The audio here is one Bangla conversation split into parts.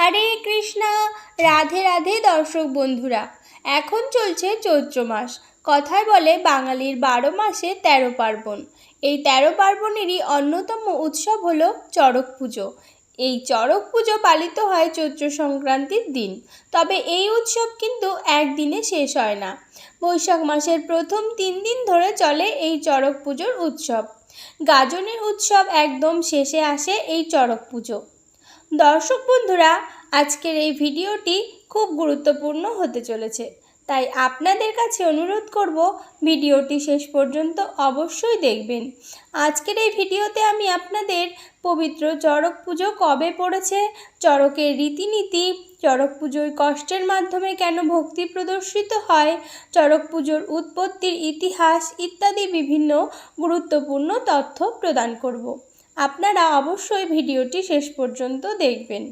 হরে কৃষ্ণা। রাধে রাধে দর্শক বন্ধুরা, এখন চলছে চৈত্র মাস। কথায় বলে বাঙালির বারো মাসে তেরো পার্বণ। এই তেরো পার্বণেরই অন্যতম উৎসব হলো চড়ক পুজো। এই চড়ক পুজো পালিত হয় চৈত্র সংক্রান্তির দিন। তবে এই উৎসব কিন্তু একদিনে শেষ হয় না। বৈশাখ মাসের প্রথম তিন দিন ধরে চলে এই চড়ক পুজোর উৎসব। গাজনের উৎসব একদম শেষে আসে এই চড়ক পুজো। দর্শক বন্ধুরা, আজকের এই ভিডিওটি খুব গুরুত্বপূর্ণ হতে চলেছে। তাই আপনাদের কাছে অনুরোধ করব, ভিডিওটি শেষ পর্যন্ত অবশ্যই দেখবেন। আজকের এই ভিডিওতে আমি আপনাদের পবিত্র চড়ক পুজো কবে পড়েছে, চড়কের রীতিনীতি, চড়ক পুজোয় কষ্টের মাধ্যমে কেন ভক্তি প্রদর্শিত হয়, চড়ক পুজোর উৎপত্তির ইতিহাস ইত্যাদি বিভিন্ন গুরুত্বপূর্ণ তথ্য প্রদান করব। আপনারা অবশ্যই ভিডিওটি শেষ পর্যন্ত দেখবেন।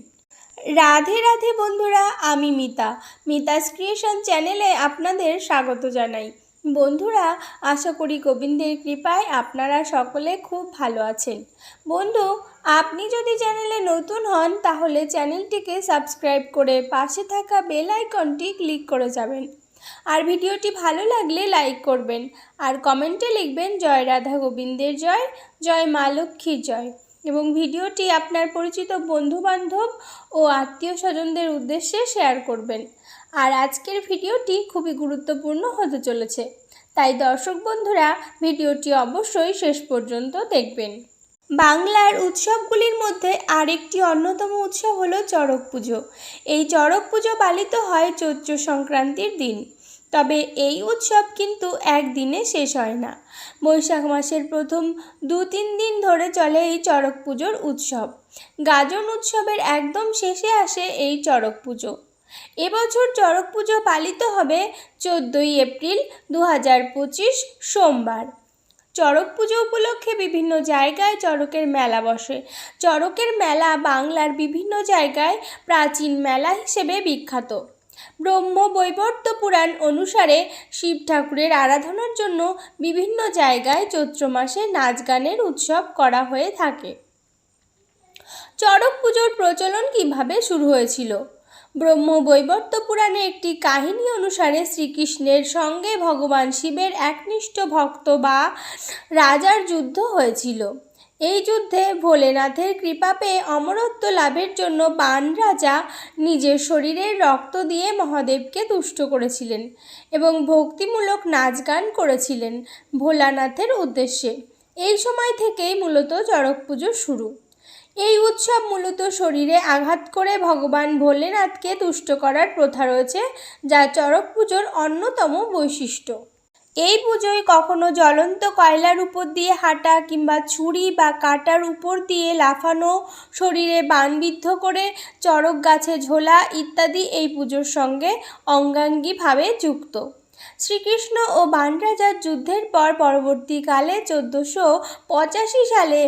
রাধে রাধে বন্ধুরা, আমি মিতা। মিতাস ক্রিয়েশন চ্যানেলে আপনাদের স্বাগত জানাই। বন্ধুরা, আশা করি গোবিন্দের কৃপায় আপনারা সকলে খুব ভালো আছেন। বন্ধু, আপনি যদি চ্যানেলে নতুন হন, তাহলে চ্যানেলটিকে সাবস্ক্রাইব করে পাশে থাকা বেল আইকনটি ক্লিক করে যাবেন। আর ভিডিওটি ভালো লাগলে লাইক করবেন। আর কমেন্টে লিখবেন, জয় রাধা গোবিন্দের জয় জয় মা লক্ষ্মীর জয়। এবং ভিডিওটি আপনার পরিচিত বন্ধুবান্ধব ও আত্মীয় স্বজনদের উদ্দেশ্যে শেয়ার করবেন। আর আজকের ভিডিওটি খুবই গুরুত্বপূর্ণ হতে চলেছে। তাই দর্শক বন্ধুরা, ভিডিওটি অবশ্যই শেষ পর্যন্ত দেখবেন। বাংলার উৎসবগুলির মধ্যে আরেকটি অন্যতম উৎসব হলো চড়ক পুজো। এই চড়ক পুজো পালিত হয় চৈত্র সংক্রান্তির দিন। তবে এই উৎসব কিন্তু একদিনে শেষ হয় না। বৈশাখ মাসের প্রথম দু তিন দিন ধরে চলে এই চড়ক পুজোর উৎসব। গাজন উৎসবের একদম শেষে আসে এই চড়ক পুজো। এবছর চড়ক পুজো পালিত হবে চোদ্দোই এপ্রিল দু হাজার পঁচিশ সোমবার। চড়ক পুজো উপলক্ষে বিভিন্ন জায়গায় চড়কের মেলা বসে। চড়কের মেলা বাংলার বিভিন্ন জায়গায় প্রাচীন মেলা হিসেবে বিখ্যাত। ব্রহ্ম বৈবর্ত পুরাণ অনুসারে শিব ঠাকুরের আরাধনার জন্য বিভিন্ন জায়গায় চৈত্র মাসে নাচ গানের উৎসব করা হয়ে থাকে। চড়ক পুজোর প্রচলন কীভাবে শুরু হয়েছিল? ব্রহ্ম বৈবর্ত পুরাণে একটি কাহিনী অনুসারে শ্রীকৃষ্ণের সঙ্গে ভগবান শিবের একনিষ্ঠ ভক্ত বা রাজার যুদ্ধ হয়েছিল। এই যুদ্ধে ভোলেনাথের কৃপা পেয়ে অমরত্ব লাভের জন্য বান রাজা নিজের শরীরের রক্ত দিয়ে মহাদেবকে তুষ্ট করেছিলেন এবং ভক্তিমূলক নাচ গান করেছিলেন ভোলানাথের উদ্দেশ্যে। এই সময় থেকেই মূলত চড়ক পুজো শুরু। এই উৎসব মূলত শরীরে আঘাত করে ভগবান ভোলেনাথকে তুষ্ট করার প্রথা রয়েছে, যা চড়ক পুজোর অন্যতম বৈশিষ্ট্য। এই পুজোয় কখনো জ্বলন্ত কয়লার উপর দিয়ে হাঁটা কিংবা ছুরি বা কাটার উপর দিয়ে লাফানো, শরীরে বানবিদ্ধ করে চড়ক গাছে ঝোলা ইত্যাদি এই পুজোর সঙ্গে অঙ্গাঙ্গিভাবে যুক্ত। শ্রীকৃষ্ণ ও বানরাজার যুদ্ধের পর পরবর্তীকালে চোদ্দোশো পঁচাশি সালে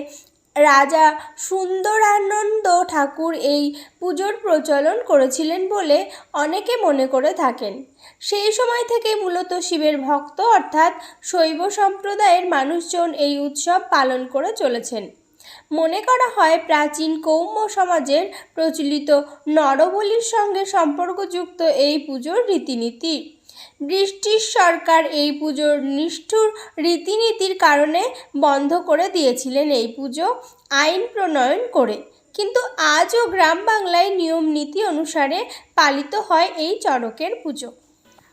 রাজা সুন্দরানন্দ ঠাকুর এই পুজোর প্রচলন করেছিলেন বলে অনেকে মনে করে থাকেন। সেই সময় থেকে মূলত শিবের ভক্ত অর্থাৎ শৈব সম্প্রদায়ের মানুষজন এই উৎসব পালন করে চলেছেন। মনে করা হয় প্রাচীন কৌম্য সমাজের প্রচলিত নরবলির সঙ্গে সম্পর্কযুক্ত এই পুজোর রীতিনীতি। ব্রিটিশ সরকার এই পুজোর নিষ্ঠুর রীতিনীতির কারণে বন্ধ করে দিয়েছিলেন এই পুজো আইন প্রণয়ন করে। কিন্তু আজও গ্রাম বাংলায় নিয়ম নীতি অনুসারে পালিত হয় এই চড়কের পুজো।